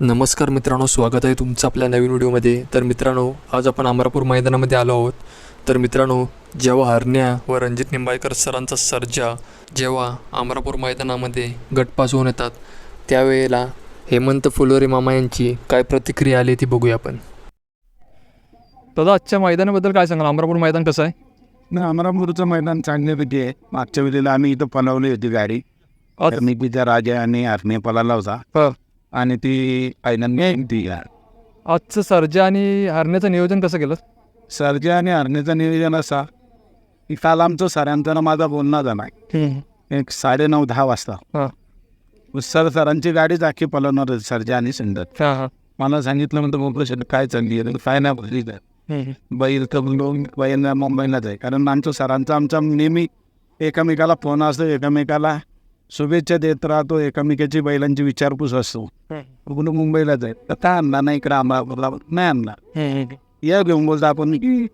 नमस्कार मित्रांनो स्वागत आहे तुमचं आपल्या नवीन व्हिडिओमध्ये. तर मित्रांनो आज आपण अमरापूर मैदानामध्ये आलो आहोत. तर मित्रांनो जेव्हा हरण्या व रणजित निंबाळकर सरांचा सर्जा जेव्हा अमरापूर मैदानामध्ये गटपास होऊन येतात त्यावेळेला हेमंत फुलोरे मामा यांची काय प्रतिक्रिया आली ती बघूया आपण. दादा आजच्या मैदानाबद्दल काय सांगाल? अमरापूर मैदान कसं आहे? नाही अमरापूरचं मैदान चांगल्यापैकी आहे. मागच्या वेळेला आम्ही इथं पलवली होती गाडी. आज- कर्णिकीचा राजा आणि हरणे पलाला होता. हा. आणि ती आयनंदी ती आजचं सर्जा आणि हरण्याचं नियोजन कसं केलं? सर्जा आणि हरणेचं नियोजन असा की काल आमचं सरांचा ना माझा बोलणं झाला. एक साडेनऊ दहा वाजता. सर सरांची गाडीच अख्खी पलवणार सर्जा आणि सुंदर. हां मला सांगितलं म्हणतं ऑपरेशन काय चालली आहे? काय नाही बोलली बैल तर बैल मुंबईलाच आहे. कारण आमचं सरांचा आमचा नेहमी एकामेकाला फोन असतो एकामेकाला शुभेच्छा देत राहतो. एकामेकाची बैलांची विचारपूस असतो कुठं मुंबईलाच आहे? तर का आणला नाही इकडं अमरापूरला नाही आणला या घेऊन बोलतो आपण की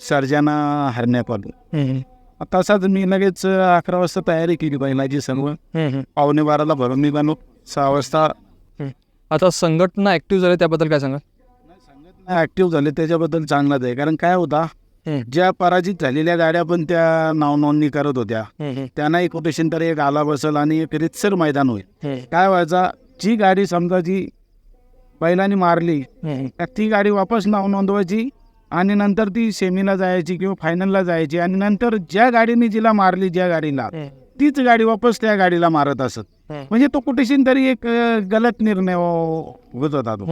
सर्जाना हरण्या पडलो तसाच मी लगेच अकरा वाजता तयारी केली बैलाची सर्व. पावणे बाराला भरून निघालो. सहा वाजता. आता संघटना ॲक्टिव्ह झाली त्याबद्दल काय सांगाल? ऍक्टिव्ह झाले त्याच्याबद्दल चांगलाच आहे. कारण काय होता ज्या पराजित झालेल्या गाड्या पण त्या नाव नोंदणी करत होत्या. त्यांनाही कोटेशन तरी एक आला बसल आणि एक रितसर मैदान होईल. काय व्हायचा जी गाडी समजा जी बैलांनी मारली ती गाडी वापस नाव नोंदवायची आणि नंतर ती सेमीला जायची किंवा फायनलला जायची आणि नंतर ज्या गाडीने जिला मारली ज्या गाडीला तीच गाडी वापस त्या गाडीला मारत असत. म्हणजे तो कुठेशी तरी एक अं, गलत निर्णय होत होता तो.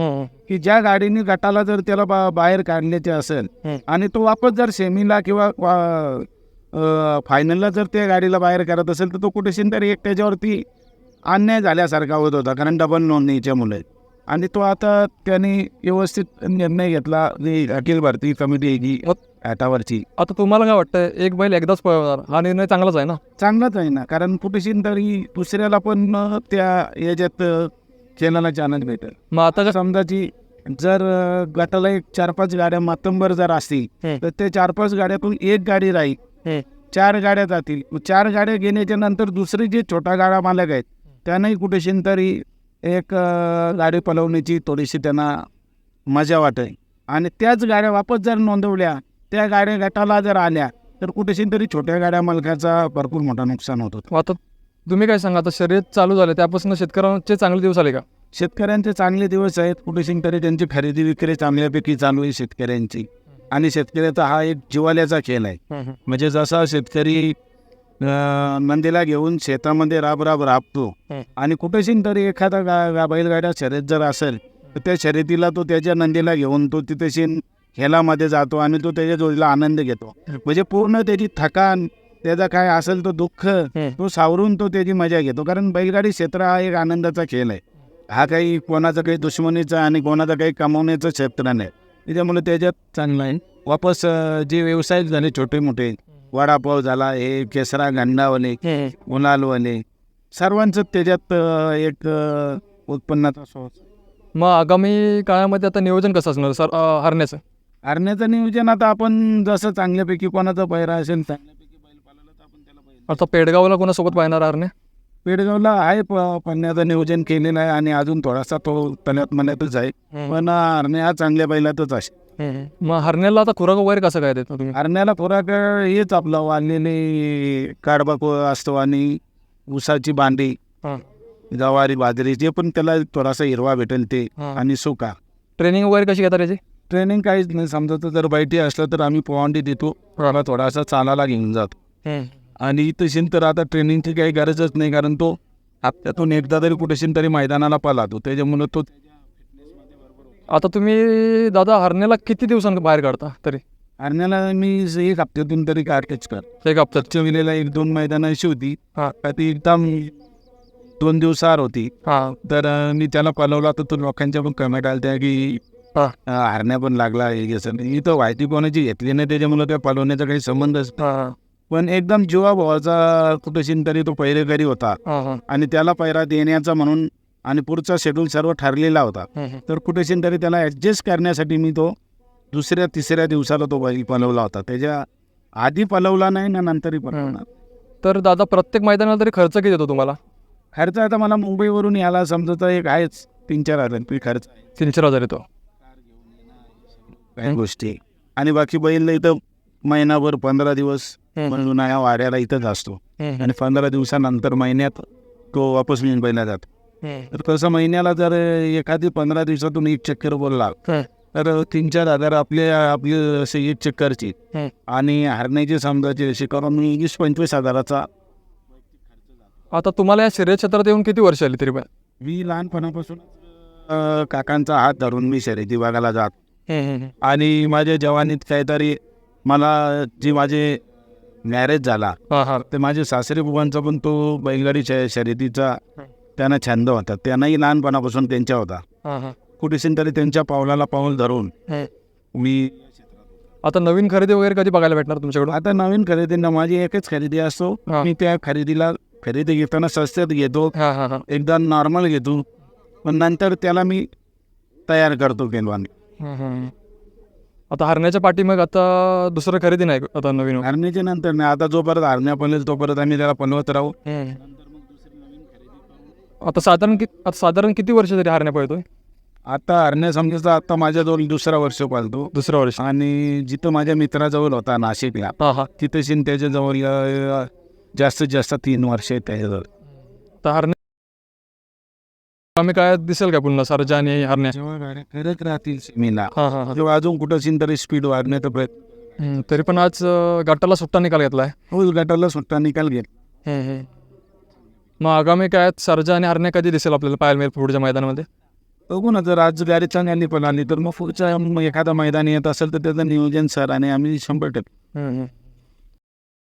की ज्या गाडीने गटाला जर त्याला बा बाहेर काढण्याचे असेल आणि तो वापस जर सेमीला किंवा अ, फायनलला जर त्या गाडीला बाहेर करत असेल तर तो कुठेशी तरी एक त्याच्यावरती अन्याय झाल्यासारखा होत होता. कारण डबल नोंदणीच्या मुले आणि तो आता त्याने व्यवस्थित निर्णय घेतला जी अखिल भारतीय कमिटी आहे जी ॲटावरची आता तुम्हाला काय वाटतं एक बैल एकदाच पळवणार हा निर्णय चांगलाच आहे ना? चांगलाच आहे ना कारण कुठेशी तरी दुसऱ्याला पण त्या याच्यात चॅनलला आनंद भेटेल. मग आता काय समजाची जर गटाला एक चार पाच गाड्या मातंबर जर असतील तर ते चार पाच गाड्यातून एक गाडी राहील. चार गाड्या जातील. चार गाड्या घेण्याच्या नंतर दुसरे जे छोटा गाडा मालक आहेत त्यांनाही कुठेशी तरी एक गाडी पलवण्याची थोडीशी त्यांना मजा वाटेल आणि त्याच गाड्या वापस जर नोंदवल्या त्या गाड्या गटाला जर आल्या तर कुठेशी तरी छोट्या गाड्या मालकाचा भरपूर मोठा नुकसान होत आता तुम्ही काय सांगा आता शर्यत चालू झाले त्यापासून शेतकऱ्यांचे चांगले दिवस आले का? शेतकऱ्यांचे चांगले दिवस आहेत कुठेशी तरी त्यांची खरेदी विक्री चांगल्यापैकी चालू आहे शेतकऱ्यांची. आणि शेतकऱ्याचा हा एक जिवाल्याचा खेळ आहे. म्हणजे जसा शेतकरी नंदीला घेऊन शेतामध्ये राब राब राबतो. आणि कुठेशी तरी एखादा गा बैलगाड्या शर्यत जर असेल तर त्या शर्यतीला तो त्याच्या नंदीला घेऊन तो तिथेशी हेलामध्ये जातो आणि तो त्याच्या जोडीला आनंद घेतो. म्हणजे पूर्ण त्याची थकान त्याचा काय असेल तो दुःख तो सावरून तो त्याची मजा घेतो. कारण बैलगाडी क्षेत्र हा एक आनंदाचा खेळ आहे. हा काही कोणाचा काही दुश्मनीचा आणि कोणाचा काही कमवण्याचं क्षेत्र नाही. त्याच्यामुळे त्याच्यात चांगलं आहे. वापस जे व्यवसाय झाले छोटे मोठे वडापाव झाला हे केसरा गंडावाले उन्हाळवाले सर्वांचं त्याच्यात एक उत्पन्नाचा सोर्स. मग आगामी काळामध्ये आता नियोजन कसं असणार सर हरण्याचं? हरण्याचं नियोजन आता आपण जसं चांगल्यापैकी कोणाचा पैरा असेल चांगल्यापैकी बैल पाळला तर आपण त्याला बैल आता पेडगावला कोणासोबत पाहणार हरण्या? पेडगावला आहे प- पन्न्याचं नियोजन केलेलं आहे आणि अजून थोडासा तो तण्यात मनातच आहे पण हरण्या हा चांगल्या बैलातच आहे. मग हरण्याला आता खुराक वगैरे कसं काय देतो तुम्ही? हरण्याला खुराक हेच आपलं वाढलेले कडबा असतो आणि ऊसाची बांडी. जवारी बाजरी जे पण त्याला थोडासा हिरवा भेटेल ते. आणि सुका. ट्रेनिंग वगैरे कशी घेतात याची ट्रेनिंग काहीच नाही. समजा तर जर बैठी असलं तर आम्ही पोवांडी देतो. थोडासा चालायला घेऊन जातो. आणि तशी तर आता ट्रेनिंगची काही गरजच नाही. कारण तो हप्त्यातून एकदा तरी कुठेशी तरी मैदानाला पळातो. त्याच्यामुळे तो आता तुम्ही दादा हरण्याला किती दिवसांनी बाहेर काढता तरी? हरण्याला मी एक हप्त्यातून तरी काढतेच कर. एक हप्त्यात? वेळेला एक दोन मैदानं अशी होती. हां. का ती एकदम दोन दिवसार होती. हां. तर अं, मी त्याला पलवला तर तो लोकांच्या पण कमेंट आल्या की हां. अं, हरण्या पण लागला हे कसं इथं माहिती कोणाची घेतली नाही त्याच्यामुळे त्या पलवण्याचा काही संबंधच नाही. हां. पण एकदम जीवाभावाचा कुठेशी तरी तो पहिरेकरी होता. हां हां. आणि त्याला पैरा देण्याचा म्हणून आणि पुढचा शेड्यूल सर्व ठरलेला होता. तर कुठेशी तरी त्याला ॲडजस्ट करण्यासाठी मी तो दुसऱ्या तिसऱ्या दिवसाला तो बैल पलवला होता. त्याच्या आधी पलवला नाही ना नंतरही पलवला तर दादा प्रत्येक मैदानाला तरी खर्च किती येतो तुम्हाला? खर्च आता मला मुंबईवरून यायला समजत एक आहेच. तीन चार हजार रुपये खर्च. तीन चार हजार येतो. काही गोष्टी. आणि बाकी बैल इथं महिनाभर पंधरा दिवस म्हणून या वाड्याला इथंच असतो. आणि पंधरा दिवसानंतर महिन्यात तो वापस मुंबईला जातो. तर कसं महिन्याला जर एखादी पंधरा दिवसातून एक चक्कर बोलला तर तीन चार हजार आपले आपली असे एक चक्करची. आणि हरण्याची समजायची अशी करून वीस पंचवीस हजाराचा. आता तुम्हाला या शर्यत क्षेत्रात येऊन किती वर्ष आली तरी पण? मी लहानपणापासून अं, काकांचा हात धरून मी शर्यती बघायला जात. आणि माझ्या जवानीत काहीतरी मला जी माझे मॅरेज झाला हा हा. ते माझे सासरे बुवांचा पण तो बैलगाडी शर्यतीचा त्यांना छंद होता. त्यांनाही लहानपणापासून त्यांच्या होता. कुठेशीन तरी त्यांच्या पावलाला पाऊल धरून मी आता नवीन खरेदी वगैरे कधी बघायला भेटणार तुमच्याकडून? आता नवीन खरेदींना माझी एकच खरेदी असतो. मी त्या खरेदीला खरेदी घेताना स्वस्तात घेतो. एकदा नॉर्मल घेतो. पण नंतर त्याला मी तयार करतो हम्म. आता हरण्याच्या पाठी मग आता दुसरं खरेदी नाही आता नवीन? हरण्याच्या नंतर नाही. आता जोपर्यंत हरण्या पळेल तोपर्यंत आम्ही त्याला पलवत राहू. आता साधारण कि आता साधारण किती वर्ष तरी हरण्या पळतोय? आता हरण्या समजायचं आता माझ्याजवळ दुसरा वर्ष पालतो. दुसरं वर्ष. आणि जिथं माझ्या मित्राजवळ होता नाशिकला हा हा. तिथं शिन त्याच्याजवळ अं, जास्तीत जास्त तीन वर्ष आहेत त्याच्याजवळ. तर हरण्या आम्ही काय दिसेल का पुन्हा सरजा आणि हरण्या? जेव्हा करत राहतील सेमीला हा हा हा. तेव्हा अजून कुठं शिन तरी स्पीड वाढण्याचा प्रयत्न हम्म, तरी पण आज अं, गटाला सुट्टा निकाल घेतलाय. हो गटाला सुट्टा निकाल घे मग आगामी काय सरजा आणि हरण्या कधी दिसेल आपल्याला पाहायला मिळेल पुढच्या मैदानामध्ये? बघू ना जर आज गाडी चांगली पण आली तर मग पुढच्या एखादा मैदान येत असेल तर त्याचं नियोजन सर आणि आम्ही शंभर टक्के.